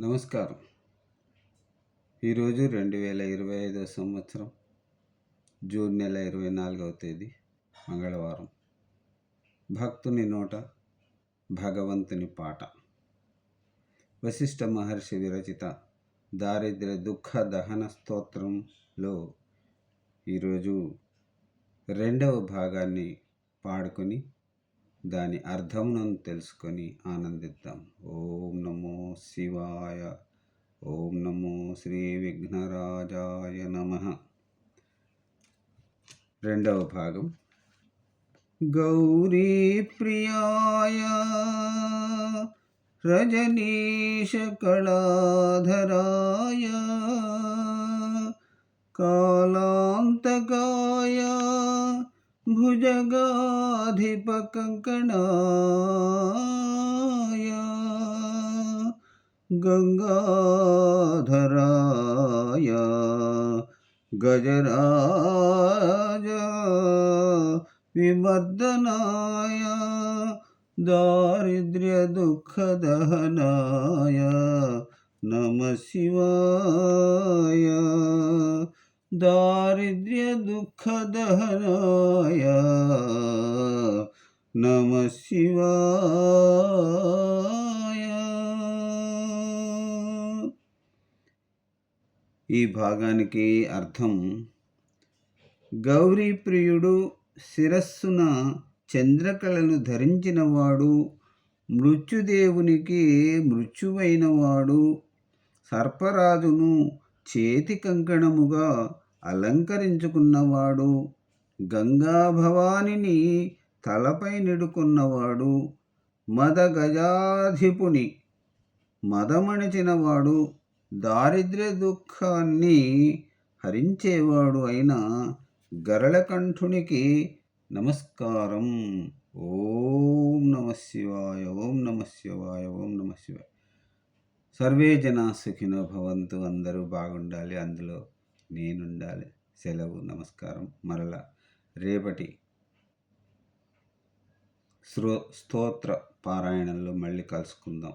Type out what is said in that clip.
నమస్కారం. ఈరోజు రెండు వేల ఇరవై ఐదో సంవత్సరం జూన్ నెల ఇరవై నాలుగవ తేదీ మంగళవారం. భక్తుని నోట భగవంతుని పాట. వశిష్ఠ మహర్షి విరచిత దారిద్ర్య దుఃఖ దహన స్తోత్రంలో ఈరోజు రెండవ భాగాన్ని పాడుకొని దాని అర్థమును తెలుసుకొని ఆనందిద్దాం. ఓం నమో శివాయ. ఓం నమో శ్రీ విఘ్నరాజాయ నమ. రెండవ భాగం. గౌరీ ప్రియాయ. రజనీశకళాధరాయ కాలాంతకాయ. भुजगाधिपकङ्कणाय गङ्गाधराय गजराज विवर्धनाय दारिद्र्यदुःखदहनाय नमः शिवाय। దారిద్ర్య దుఃఖదహనాయ నమ శివాయ ఈ భాగానికి అర్థం గౌరీ ప్రియుడు శిరస్సున చంద్రకళను ధరించినవాడు మృత్యుదేవునికి మృత్యువైనవాడు సర్పరాజును చేతి కంకణముగా అలంకరించుకున్నవాడు గంగా భవానిని తలపై నిడుకున్నవాడు మదగజాధిపుని మదమణిచినవాడు దారిద్ర్య దుఃఖాన్ని హరించేవాడు అయిన గరళకంఠునికి నమస్కారం. ఓం నమ శివాయ ఓం నమ శివాయ ఓం నమ శివాయ. సర్వే జనా సుఖినో భవంతు. అందరూ బాగుండాలి అందులో. నేనుండాలి. సెలవు నమస్కారం. మరలా రేపటి శ్రో స్తోత్ర పారాయణంలో మళ్ళీ కలుసుకుందాం.